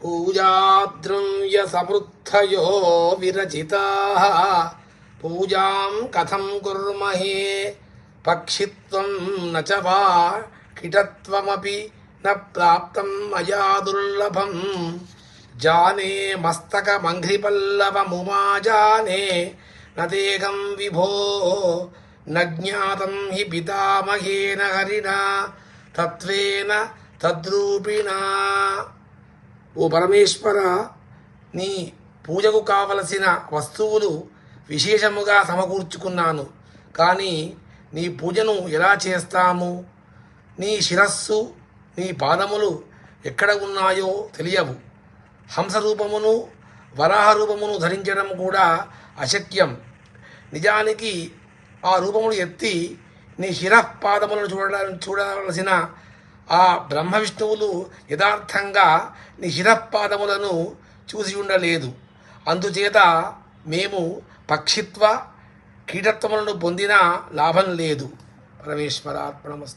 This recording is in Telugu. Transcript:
పూజాద్రుంయ సమృద్ధయో విరచితా. పూజాం కథం కుర్మహే పక్షిత్వం నచ వా కిటత్వమపి న ప్రాప్తం మయా దుర్లభం. జానే మస్తకమంఘ్రిపల్లవముమా జానే నదేహం విభో న జ్ఞాతం హి పితామహేన హరిణా తత్వేన తద్రూపిణా. ఓ పరమేశ్వర నీ పూజకు కావలసిన వస్తువులు విశేషముగా సమకూర్చుకున్నాను. కానీ నీ పూజను ఎలా చేస్తాము? నీ శిరస్సు నీ పాదములు ఎక్కడ ఉన్నాయో తెలియవు. హంస రూపమును వరాహ రూపమును ధరించడం కూడా అశక్యం. నిజానికి ఆ రూపములు ఎత్తి నీ శిరపాదములను చూడడానికి చూడవలసిన ఆ బ్రహ్మ విష్ణువులు యథార్థంగా నీ శిరపాదములను చూసి ఉండలేదు. అందుచేత మేము పక్షిత్వ కీటత్వములను పొందిన లాభం లేదు. పరమేశ్వరార్పణమస్తు.